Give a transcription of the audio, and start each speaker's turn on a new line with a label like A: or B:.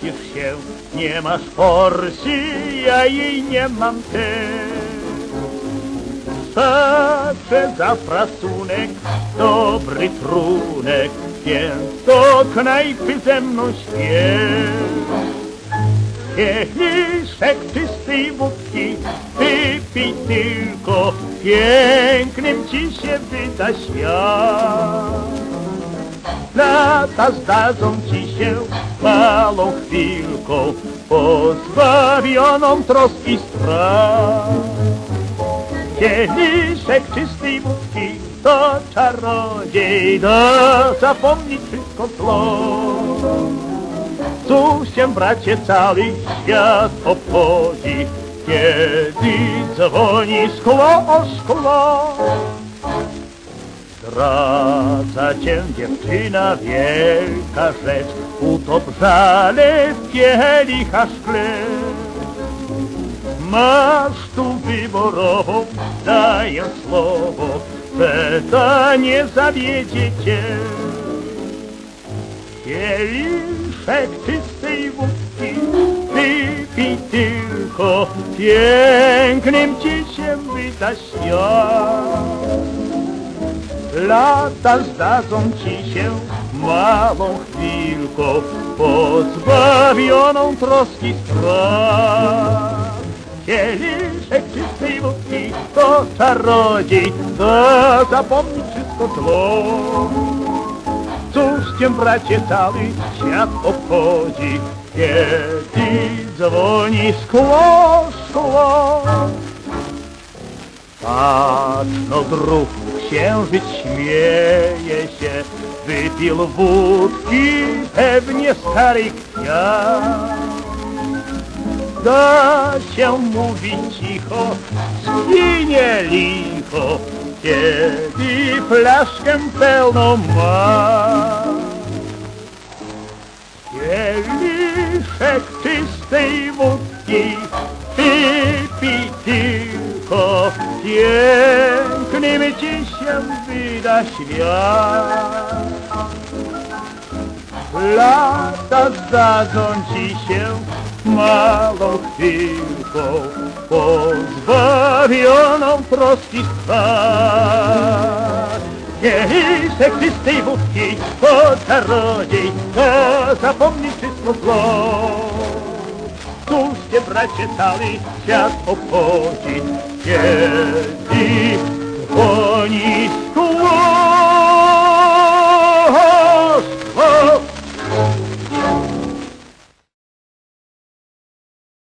A: martwisz się, nie masz forsy, ja jej nie mam też. Patrzę za frasunek, dobry trunek, więc do knajpy ze mną śpiesz. Kieliszek czystej wódki, wypij tylko, pięknym ci się wyda świat. Lata zdadzą ci się malą chwilką, pozbawioną troski strach. Kieliszek czystej wódki to czarodziej, da zapomnieć wszystko zło. Tu się, bracie, cały świat obchodzi, kiedy dzwoni szkło o szkło. Zdradza cię dziewczyna wielka rzecz, utop żale w kielicha szkle. Masz tu wyborową, daję słowo, że ta nie zawiedzie cię. Kieliszek czystej wódki, wypij tylko, pięknym ci się wyda świat. Lata zdadzą ci się małą chwilką, pozbawioną troski strach. Kieliszek czystej wódki to czarodziej, to zapomni wszystko zło. Cóż cię, bracie, cały świat obchodzi, kiedy dzwoni szkło, szkło. Patrz, no druh, księżyc śmieje się, wypił wódki, pewnie stary kwiat. Da się mówić cicho, zginie licho, kiedy flaszkę pełną ma. Kieliszek czystej wódki, wypij tylko, pięknym ci się wyda świat. Lata zdadzą ci się małą chwilką, pozbawioną troski strat. Kieliszek czystej wódki, to czarodziej, to zapomni wszystko zło. Cóż cię, bracie, cały świat obchodzi, kiedy dzwoni